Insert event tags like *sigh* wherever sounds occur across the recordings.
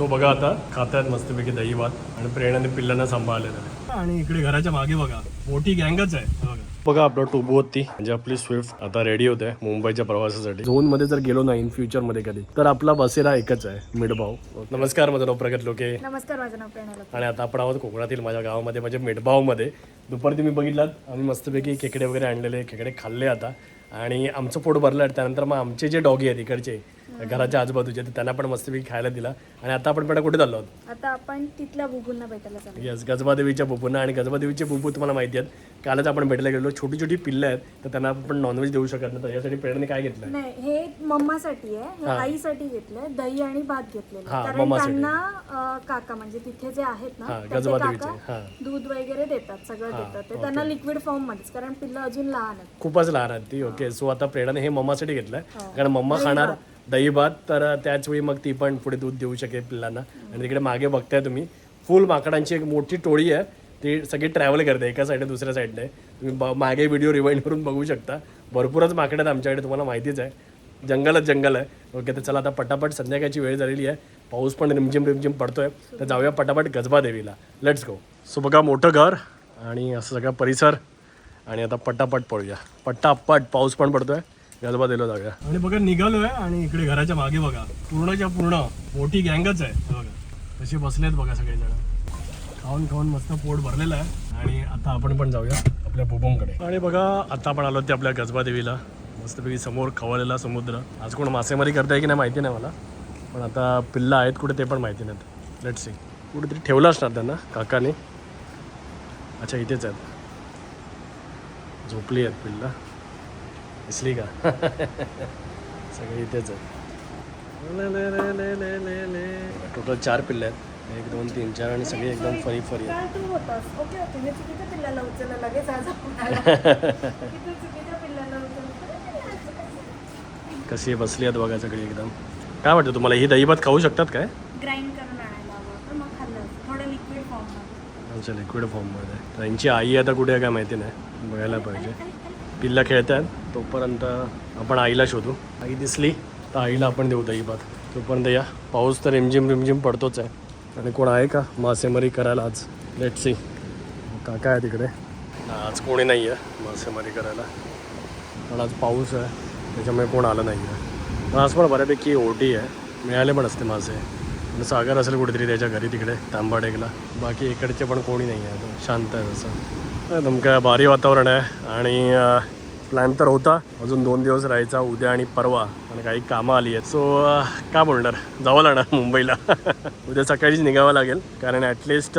तो बघा आता खात्यात मस्तपैकी दही भात आणि प्रेरणाने पिल्लांना सांभाळलेलं आहे आणि इकडे घराच्या मागे बघा मोठी गँगच आहे. हे बघा. बघा आपलं टोबोती म्हणजे आपली स्विफ्ट आता रेडी होते मुंबईच्या प्रवासासाठी. झोनमध्ये जर गेलो ना इन फ्युचरमध्ये कधी तर आपला बसेरा एकच आहे मिडभाव. नमस्कार माझं नाव प्रगत लोके. नमस्कार माझं नाव प्रेरणा आणि आता आपण आहोत कोकणातील माझ्या गावामध्ये म्हणजे मेडभावमध्ये. दुपारी तुम्ही बघितलात आम्ही मस्तपैकी खेकडे वगैरे आणलेले खेकडे खाल्ले आता. आणि आमचं पोट भरलं आहे त्यानंतर मग आमचे जे डॉगी आहेत इकडचे घराच्या आजूबाजूचे तर त्यांना पण मस्तपैकी खायला दिला. आणि आता आपण बेटा कुठे चाललो आहोत? आता आपण तिथल्या बुबूंना भेटायला चालू येस गजबादेवीच्या बुबूंना आणि गजबादेवीचे बुबू तुम्हाला माहिती आहेत. कालच आपण भेटायला गेलो छोटी छोटी पिल्लं आहेत तर त्यांना आपण नॉनव्हेज देऊ शकत नाही. तर यासाठी प्रेरणाने काय घेतलं? नाही हे मम्मासाठी आहे. हे आईसाठी घेतलंय. दही आणि भात घेतलेलं हा, कारण मम्मासाठी. त्यांना अं, काका म्हणजे तिथे जे आहेत हा, ना त्याचे गजबादेवीचे, काका. दूध वगैरे देतात सगळं देतात. ते त्यांना लिक्विड फॉर्म मध्येच कारण पिल्लं अजून लहान आहेत. खूपच लहान आहेत ती ओके सो आता प्रेरणाने हे मम्मासाठी घेतलंय. कारण मम्मा खाणार दही भात तर त्याच वेळी मग ती पण पुढे दूध देऊ शकेल पिल्लांना. आणि तिकडे मागे बघताय तुम्ही फुल माकडांची एक मोठी टोळी आहे. ती सगळी ट्रॅव्हल करते एका साईडने दुसऱ्या साईडने तुम्ही ब- मागे व्हिडिओ रिवाइंड करून बघू शकता. भरपूरच माकड आहेत आमच्याकडे तुम्हाला माहितीच आहे. जंगलच जंगल आहे. ओके तर चला आता पटापट संध्याकाळची वेळ झालेली आहे. पाऊस पण रिमझिम रिमझिम पडतोय. तर जाऊया पटापट गजबा देवीला. लेट्स गो सो बघा मोठं घर आणि असं सगळा परिसर. आणि आता पटापट पळूया. पट्टापट पाऊस पण पडतोय. गलबा दिलो जाऊया. आणि बघा निघालोय आणि इकडे घराच्या मागे बघा. पूर्णच्या पूर्ण मोठी गँगच आहे. बघा. तसे बसलेत बघा सगळेजण. खाऊन खाऊन मस्त पोट भरलेलं आहे. आणि आता आपण पण जाऊया आपल्या बुबमकडे आणि बघा आता आपण आलो ते आपल्या गजबा देवीला. मस्तपैकी समोर खवळलेला समुद्र. आज कोण मासेमारी करताय की नाही माहिती नाही मला. पण आता पिल्ला आहेत कुठे ते पण माहिती नाहीत. लेट सी कुठेतरी ठेवलं असणार त्यांना काकाने. अच्छा इथेच आहेत. झोपली आहेत पिल्ला. दिसली का *laughs* सगळे इथेच आहेत. टोटल चार पिल्ले आहेत. एक दोन तीन चार आणि सगळे एकदम फरी फरी *laughs* कशी बसली आहेत बघा सगळी एकदम. काय वाटतं तुम्हाला? ही दहीभात खाऊ शकतात काय? ग्राइंड. थोडं लिक्विड फॉर्ममध्ये तर यांची आई आता कुठे आहे काय माहिती नाही. बघायला पाहिजे. पिल्ला खेळत आहेत तोपर्यंत आपण आईला शोधू. आई दिसली तर आईला आपण देऊ दहीभात तोपर्यंत या. पाऊस तर रिमझिम रिमझिम पडतोच आहे. आणि कोण आहे का? मासेमारी करायला आज. लेट सी काका आहे तिकडे. आज कोणी नाही आहे मासेमारी करायला. पण आज पाऊस आहे. त्याच्यामुळे कोण आलं नाही आहे पण आज पण बऱ्यापैकी ओटी आहे. मिळाले पण असते मासे. पण सागर असेल कुठेतरी त्याच्या घरी तिकडे तांबाडेकला. बाकी इकडचे पण कोणी नाही आहे शांत आहे तसं एकदम काय भारी वातावरण आहे. आणि प्लॅन तर होता. अजून दोन दिवस राहायचा उद्या आणि परवा. आणि काही कामं आली आहेत. सो काय बोलणार? जावं लागणार मुंबईला. *laughs* उद्या सकाळीच निघावं लागेल. कारण ॲटलिस्ट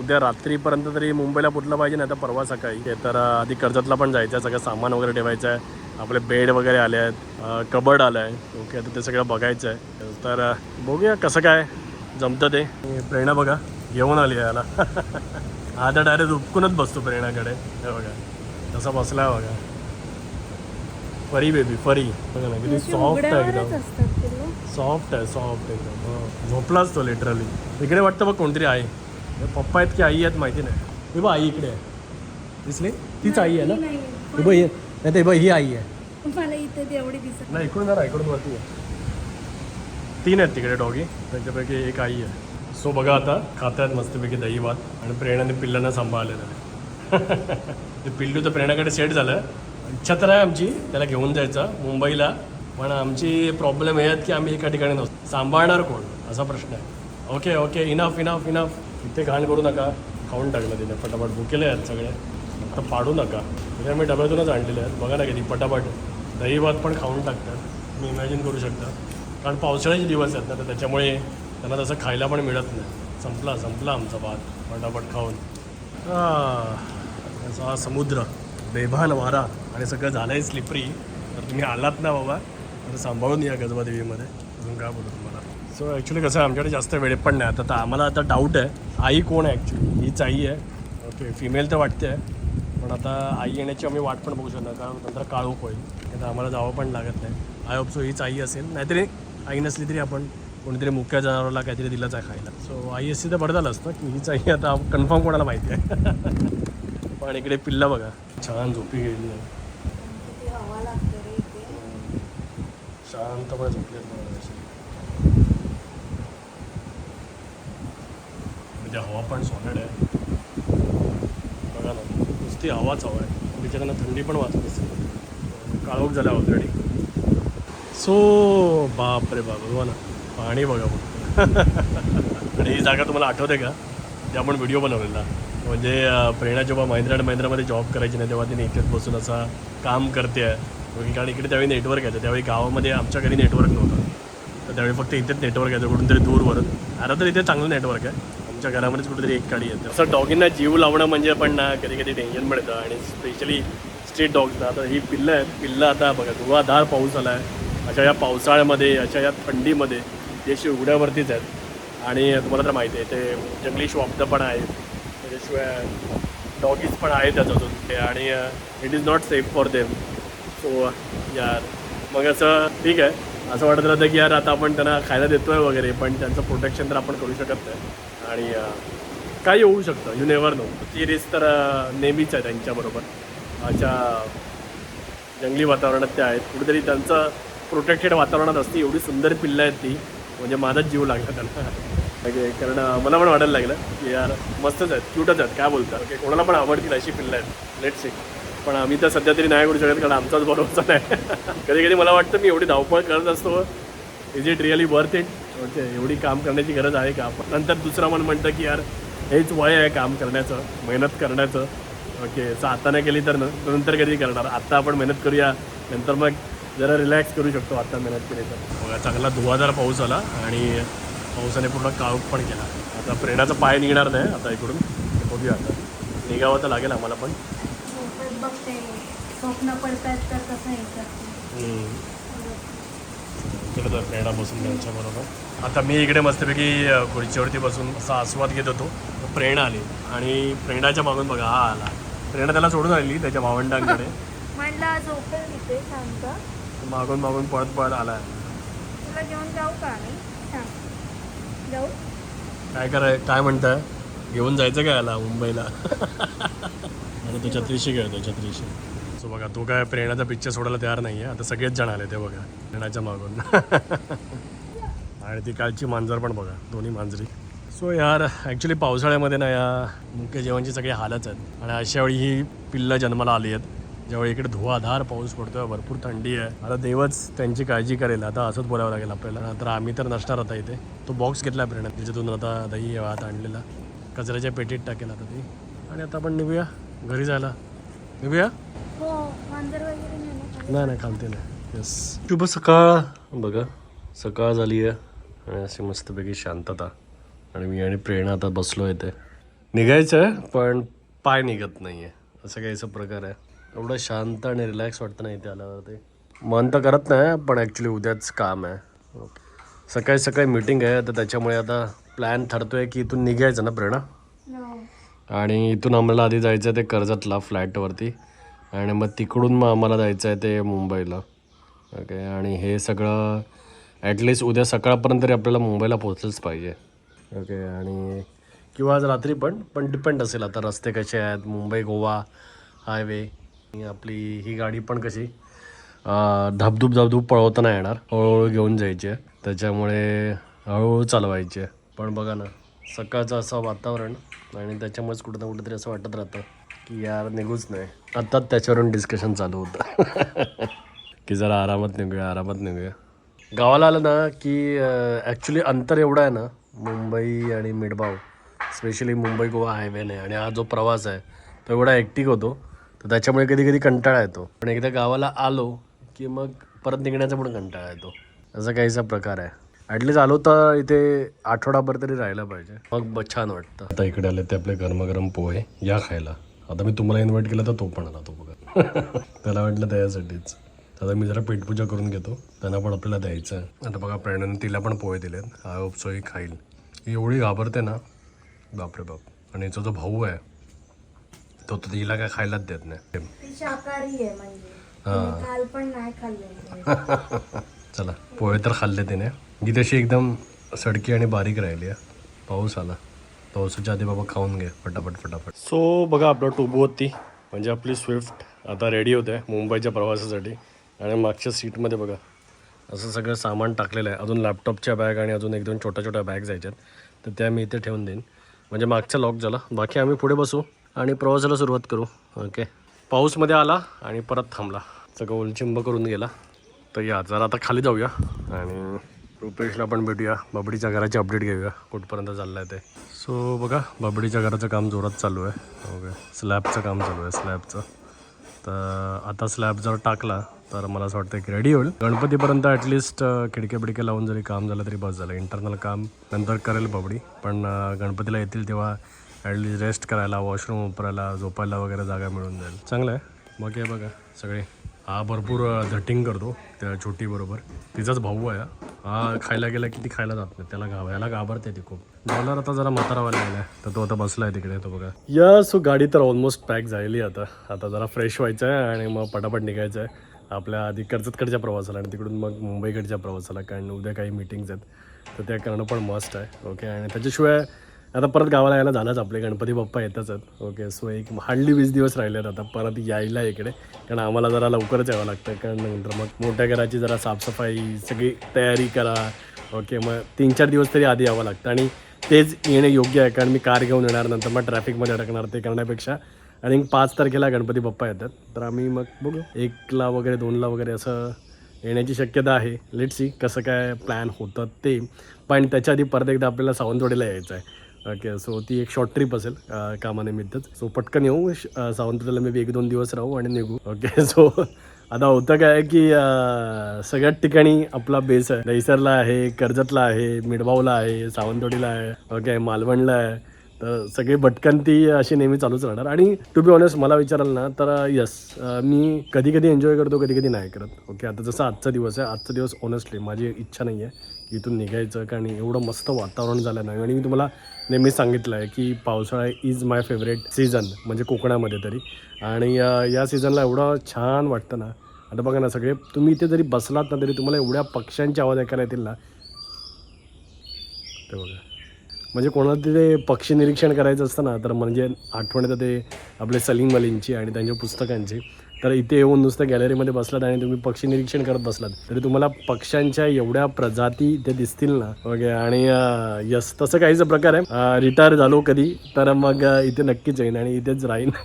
उद्या रात्रीपर्यंत तरी मुंबईला पोचलं पाहिजे नाही तर परवा सकाळी. ते तर आधी कर्जतला पण जायचं आहे. सगळं सामान वगैरे ठेवायचं आहे. आपले बेड वगैरे आले आहेत. कबड आलं आहे. ओके आता ते सगळं बघायचं आहे. तर बघूया कसं काय जमतं ते. प्रेरणा बघा. घेऊन आली आहे याला. *laughs* आता डायरेक्ट उपकूनच बसतो प्रेरणाकडे. हे बघा. तसा बसला बघा. फरी बेबी फरी. बघा ना किती सॉफ्ट आहे एकदम. सॉफ्ट आहे सॉफ्ट एकदम. झोपलाच तो लिटरली इकडे वाटतं बघ कोणतरी आहे पप्पा आहेत की आई आहेत माहिती नाही. हे बघ आई इकडे आहे. दिसली? तीच आई आहे ना? हे बघ नाही ते बघ ही आई आहे. नाही इकडून जरा इकडून वरती आहे तीन आहेत तिकडे डॉगी त्यांच्यापैकी एक आई आहे. सो बघा आता खात्यात मस्तपैकी दही भात आणि प्रेरणाने पिल्लांना सांभाळलेलं आहे. ते पिल्लू तर प्रेरणाकडे सेट झालं. इच्छा तर आहे आमची त्याला घेऊन जायचं. मुंबईला. पण आमची प्रॉब्लेम हे आहेत की आम्ही एका ठिकाणी नसतो. सांभाळणार कोण? असा प्रश्न आहे. Okay okay enough enough enough इथे घाण करू नका. खाऊन टाकलं तिने. पटापट भुकेले आहेत सगळे. आता पाडू नका. म्हणजे आम्ही डब्यातूनच आणलेले आहेत. बघा ना किती पटापट. दही भात पण खाऊन टाकतात. तुम्ही इमॅजिन करू शकता. कारण पावसाळ्याचे दिवस आहेत ना तर त्याच्यामुळे त्यांना तसं खायला पण मिळत नाही. संपला संपला आमचा भात. पटापट खाऊन. हां. असा हा समुद्र बेभान वारा आणि सगळं झालं आहे स्लिपरी तर तुम्ही आलात ना बाबा तर सांभाळून या गजबादेवीमध्ये अजून काय बोलू तुम्हाला? सो ॲक्च्युली कसं आहे आमच्याकडे जास्त वेळ पण नाही. आता तर आम्हाला आता डाऊट आहे. आई कोण आहे ॲक्च्युली हीच आई आहे. ओके फिमेल तर वाटते आहे पण आता आई येण्याची आम्ही वाट पण बघू शकणार कारण नंतर काळोख होईल. तर आम्हाला जावं पण लागत नाही. आय होप सो हीच आई असेल. नाहीतरी आई नसली तरी आपण कोणीतरी मुख्य जनावराला काहीतरी दिलंच आहे खायला. सो आई असती तर बरं झालं असतं की हीच आई आता कन्फर्म कोणाला माहिती आहे. *laughs* पण इकडे पिल्ला बघा. छान झोपी गेली आहे. हवा शांतपणे झोपली म्हणजे हवा पण सॉलिड आहे. बघा ना नुसती हवाच हवा आहे. त्याच्याकडनं थंडी पण वाचत असते काळोख झाला ऑलरेडी सो बाप रे बाप बघा ना पाणी बघा *laughs* आणि ही जागा तुम्हाला आठवते का? जे आपण व्हिडिओ बनवलेला. म्हणजे प्रेरणा जेव्हा महिंद्रा आणि महिंद्रामध्ये जॉब करायची नाही तेव्हा तिने इथेच बसून असा काम करते. आहे कारण इकडे त्यावेळी नेटवर्क यायचं. त्यावेळी गावामध्ये आमच्या घरी नेटवर्क नव्हतं. तर त्यावेळी फक्त इथेच नेटवर्क यायचं कुठून तरी दूरवर आता तर इथे चांगलं नेटवर्क आहे. आमच्या घरामध्येच कुठेतरी एक गाडी येते. असं डॉगींना जीव लावणं म्हणजे पण ना कधी कधी टेन्शन पण येतं आणि स्पेशली स्ट्रीट डॉग्सना आता ही पिल्लं आहेत. पिल्लं आता बघा धुवाधार पाऊस आला आहे अशा या पावसाळ्यामध्ये अशा या थंडीमध्ये जे अशी उघड्यावरतीच आहेत. आणि तुम्हाला तर माहिती आहे ते जंगली श्वाब्द पण आहेत. त्याच्याशिवाय डॉगीज पण आहेत त्याच्यातून. ते आणि it is not safe for them so यार मग असं ठीक आहे. असं वाटत राहतं की यार आता आपण त्यांना खायला देतोय वगैरे पण त्यांचं प्रोटेक्शन तर आपण करू शकत नाही. आणि काही होऊ शकतं. यू नेवर नो ती रिस्क तर नेहमीच आहे त्यांच्याबरोबर अशा जंगली वातावरणात त्या आहेत. कुठेतरी त्यांचं प्रोटेक्टेड वातावरणात असते. एवढी सुंदर पिल्लं आहेत ती. म्हणजे माझाच जीव लागला त्यांना. म्हणजे कारण मला पण वाटायला लागलं की यार मस्तच आहेत क्यूटच आहेत काय बोलतात की कोणाला पण आवडतील अशी पिल्लं आहेत. लेट सिक पण आम्ही तर सध्या तरी नाही करू शकत कारण आमचाच बरोबरचा नाही. *laughs* कधी कधी मला वाटतं मी एवढी धावपळ करत असतो. Is it really worth it okay एवढी काम करण्याची गरज आहे का? पण नंतर दुसरं मन म्हणतं की यार हेच वय आहे काम करण्याचं मेहनत करण्याचं. ओके असं आता नाही केली तर नंतर कधी करणार? आत्ता आपण मेहनत करूया नंतर मग जरा रिलॅक्स करू शकतो आता मेहनत केली तर. बघा चांगला धुवाधार पाऊस आला आणि पावसाने पूर्ण काळोख पण केला. आता प्रेरणाचा पाय निघणार नाही आता इकडून ते बघूया आता. निघावं तर लागेल आम्हाला पण. बघते. स्वप्न पडतात तर कसं हे करते. इकडे तर प्रेरणा बसून त्यांच्याबरोबर आता मी इकडे मस्तपैकी खुर्चीवरती बसून असा आस्वाद घेत होतो. प्रेरणा आली. आणि प्रेरणाच्या मागून बघा हा आला. प्रेरणा त्याला सोडून आली त्याच्या भावंडांकडे. मागून मागून पळत पळत आला तुला घेऊन जाऊ का जाऊ. काय कराय काय म्हणताय घेऊन जायचं काय याला मुंबईला? आणि तो छत्रीशी खेळतो छत्रीशी. सो बघा तो काय प्रेरणाचा पिक्चर सोडायला तयार नाही आहे आता सगळेच जण आले ते बघा प्रेरणाच्या मागून. *laughs* आणि ती कालची मांजर पण बघा दोन्ही मांजरी. सो यार ॲक्च्युली पावसाळ्यामध्ये ना या मुख्य जेवणची सगळी हालच आहेत. आणि अशा वेळी ही पिल्लं जन्माला आली आहेत. ज्यावेळी इकडे धुवाधार पाऊस पडतोय भरपूर थंडी आहे. आता देवच त्यांची काळजी करेल. आता असंच बोलावं लागेल आपल्याला. तर आम्ही तर नसणार आता इथे. तो बॉक्स घेतला प्रेरणा. त्याच्यातून आता दही भात आणलेला. कचऱ्याच्या पेटीत टाकेल आता ती. आणि आता आपण निघूया. घरी जायला. निघूया? हो नाही नाही खालते नाही. येस शुभ सकाळ. बघा सकाळ झाली आहे. आणि अशी मस्तपैकी शांतता. आणि मी आणि प्रेरणा आता बसलो इथे. निघायचं आहे पण पाय निघत नाही आहे असं काहीचा प्रकार आहे. एवढं शांत आणि रिलॅक्स वाटतं नाही इथे आल्यावरती. मन तर करत नाही पण ॲक्च्युली उद्याच काम आहे. ओके सकाळी सकाळी मीटिंग आहे तर त्याच्यामुळे आता प्लॅन ठरतोय की इथून निघायचं ना प्रेरणा हो. आणि इथून आम्हाला आधी जायचं आहे ते कर्जतला फ्लॅटवरती आणि मग तिकडून मग आम्हाला जायचं आहे ते मुंबईला. ओके आणि हे सगळं ॲटलिस्ट उद्या सकाळपर्यंत तरी आपल्याला मुंबईला पोहोचलंच पाहिजे. ओके आणि किंवा आज रात्री पण पण डिपेंड असेल आता रस्ते कसे आहेत मुंबई गोवा हायवे आपली ही गाडी पण कशी अं, धबधूप धबधूप पळवता नाही येणार. हळूहळू घेऊन जायची आहे. त्याच्यामुळे हळूहळू चालवायची आहे. पण बघा ना सकाळचं असं वातावरण आणि त्याच्यामुळेच कुठं ना कुठेतरी असं वाटत राहतं की यार निघूच नाही. आत्ताच त्याच्यावरून डिस्कशन चालू होतं. *laughs* की जरा आरामात निघूया आरामात निघूया. गावाला आलं ना की ॲक्च्युली अंतर एवढं आहे ना मुंबई आणि मिडबाव स्पेशली मुंबई गोवा हायवेने आणि हा जो प्रवास आहे तो एवढा ॲक्टिक होतो. तर त्याच्यामुळे कधी कधी कंटाळा येतो. पण एकदा गावाला आलो की मग परत निघण्याचा पण कंटाळा येतो. असा काहीसा प्रकार आहे. ॲटलीस्ट आलो तर इथे आठवडाभर तरी राहायला पाहिजे. मग छान वाटतं. आता इकडे आले ते आपले गरमागरम पोहे या खायला. आता मी तुम्हाला इन्व्हाइट केलं तर तो पण आला तो बघा. *laughs* त्याला वाटलं त्याच्यासाठीच. आता मी जरा पेटपूजा करून घेतो. त्यांना पण आपल्याला द्यायचं आहे. आता बघा प्रेरणाने तिला पण पोहे दिलेत. आय होप सो ही खाईल. ही एवढी घाबरते ना. बापरे बाप. आणि याचा जो भाऊ आहे तो तर तिला काय खायलाच देत नाही. ती शाकाहारी आहे म्हणजे. हां. तिने काल पण नाही खाल्ले *laughs* चला पोहे तर खाल्ले तिने. ही तशी एकदम सडकी आणि बारीक राहिली आहे. पाऊस आला. पावसाच्या आधी बाबा खाऊन घे फटाफट फटाफट. सो बघा आपलं टुबू होती म्हणजे आपली स्विफ्ट आता रेडी होते मुंबईच्या प्रवासासाठी. आणि मागच्या सीटमध्ये बघा असं सगळं सामान टाकलेलं आहे. अजून लॅपटॉपच्या बॅग आणि अजून एक दोन छोट्या छोट्या बॅग जायच्यात तर त्या मी इथे ठेवून देईन. म्हणजे मागचा लॉक झाला. बाकी आम्ही पुढे बसू. आणि प्रवासाला सुरुवात करू. ओके पाऊसमध्ये आला आणि परत थांबला. सगळं उलचिंब करून गेला. तर या जरा आता खाली जाऊया आणि रुपेशला पण भेटूया. बाबडीच्या घराची अपडेट घेऊया. कुठपर्यंत चाललं आहे ते. सो बघा बाबडीच्या घराचं काम जोरात चालू आहे. ओके स्लॅबचं काम चालू आहे स्लॅबचं तर आता स्लॅब जर टाकला तर मला असं वाटतं की रेडी होईल. गणपतीपर्यंत ॲटलिस्ट खिडके बिडके लावून जरी काम झालं तरी बस झालं. इंटरनल काम नंतर करेल बाबडी. पण गणपतीला येतील तेव्हा ॲटलीस्ट रेस्ट करायला वॉशरूम वापरायला झोपायला वगैरे जागा मिळून जाईल. चांगलं आहे. मग हे बघा सगळे. हा भरपूर झटिंग करतो त्या छोटीबरोबर तिचाच भाऊ आहे हा. खायला गेला की ती खायला जात नाही. त्याला गाव याला घाबरते ती खूप. डॉलर आता जरा म्हातारावाला आहे तर तो आता बसला आहे तिकडे तो बघा. या सो गाडी तर ऑलमोस्ट पॅक झालेली आहे आता. आता जरा फ्रेश व्हायचं आहे आणि मग पटापट निघायचं आहे. आपल्या आधी कर्जतकडच्या प्रवासाला आणि तिकडून मग मुंबईकडच्या प्रवासाला कारण उद्या काही मीटिंग्स आहेत. तर त्या करणं पण मस्ट आहे. ओके आणि त्याच्याशिवाय आता परत गावाला यायला झालंच आपले गणपती बाप्पा येतच आहेत. ओके सो एक हार्डली वीस दिवस राहिले आहेत आता. परत यायला इकडे. कारण आम्हाला जरा लवकरच यावं लागतं कारण नंतर मग मोठ्या घराची जरा साफसफाई सगळी तयारी करा. ओके मग तीन चार दिवस तरी आधी यावं लागतं. आणि तेच येणे योग्य आहे. कारण मी कार घेऊन येणार नंतर मग ट्रॅफिकमध्ये अडकणार ते करण्यापेक्षा. आणि पाच तारखेला गणपती बाप्पा येतात. तर आम्ही मग बघू. एकला वगैरे दोनला वगैरे असं येण्याची शक्यता आहे. लेट सी कसं काय प्लॅन होतं ते. पण त्याच्या आधी परत एकदा आपल्याला सावंतवाडीला यायचं आहे ओके सो ती एक शॉर्ट ट्रिप असेल कामानिमित्तच. सो पटकन येऊ सावंतवाडीला मी एक दोन दिवस राहू आणि निघू. ओके सो *laughs* आता होतं काय की सगळ्याच ठिकाणी आपला बेस आहे. दहिसरला आहे कर्जतला आहे मिडबावला आहे सावंतवाडीला आहे ओके मालवणला आहे. तर सगळी भटकंती अशी नेहमी चालूच राहणार. आणि टू बी ऑनेस्ट मला विचाराल ना तर यस मी कधी कधी एन्जॉय करतो कधी कधी नाही करत. ओके आता जसं आजचा दिवस आहे आजचा दिवस ऑनेस्टली माझी इच्छा नाही आहे इथून निघायचं कारण एवढं मस्त वातावरण झालं नाही. आणि मी तुम्हाला नेहमीच सांगितलं आहे की पावसाळा इज माय फेवरेट सीझन म्हणजे कोकणामध्ये तरी. आणि या सीझनला एवढं छान वाटतं ना. आता बघा ना सगळे तुम्ही इथे जरी बसलात ना तरी तुम्हाला एवढ्या पक्ष्यांचे आवाज ऐकायला येतील ना. ते बघा. म्हणजे कोणाला तिथे पक्षी निरीक्षण करायचं असतं ना तर म्हणजे आठवण येतं ते आपले सलीम अलींची आणि त्यांच्या पुस्तकांची. तर इथे येऊन नुसतं गॅलरीमध्ये बसलात आणि तुम्ही पक्षी निरीक्षण करत बसलात. तरी तुम्हाला पक्ष्यांच्या एवढ्या प्रजाती इथे दिसतील ना. ओके आणि यस तसं काहीच प्रकार आहे. रिटायर झालो कधी तर मग इथे नक्कीच येईन आणि इथेच राहीन. *laughs*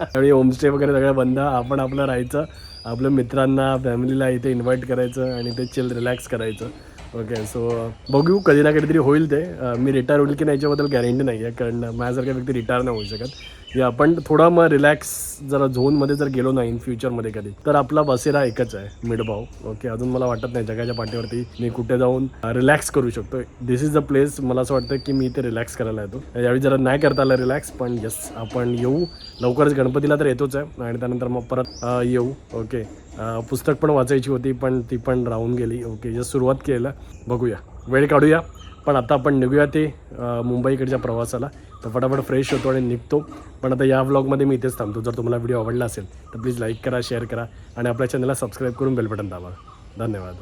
त्यावेळी होमस्टे वगैरे सगळं बंद आपण आपलं राहायचं. आपल्या मित्रांना फॅमिलीला इथे इन्व्हाइट करायचं आणि ते चिल रिलॅक्स करायचं. ओके सो बघू कधी ना कधीतरी होईल ते. मी रिटायर होईल की नाही याच्याबद्दल गॅरंटी नाही आहे कारण माझ्यासारख्या व्यक्ती रिटायर नाही होऊ शकत. या पण थोडा मग रिलॅक्स जरा झोनमध्ये जर गेलो ना इन फ्युचरमध्ये कधी तर आपला बसेरा एकच आहे मिडभाव. ओके अजून मला वाटत नाही जगाच्या पाठीवरती मी कुठे जाऊन रिलॅक्स करू शकतो. दिस इज द प्लेस मला असं वाटतं की मी इथे रिलॅक्स करायला येतो. यावेळी जरा नाही करता आलं रिलॅक्स पण यस आपण येऊ. लवकरच गणपतीला तर येतोच आहे आणि त्यानंतर मग परत येऊ. ओके पुस्तक पण वाचायची होती पण ती पण राहून गेली. ओके जस्ट सुरुवात केलं. बघूया. वेळ काढूया. पण आता आपण निघूया ते मुंबईकडच्या प्रवासाला. तर फटाफट फ्रेश होतो आणि निघतो. पण आता या व्लॉगमध्ये मी इथेच थांबतो. जर तुम्हाला व्हिडिओ आवडला असेल तर प्लीज लाईक करा शेअर करा आणि आपल्या चॅनलला सबस्क्राईब करून बेल बटन दाबा. धन्यवाद.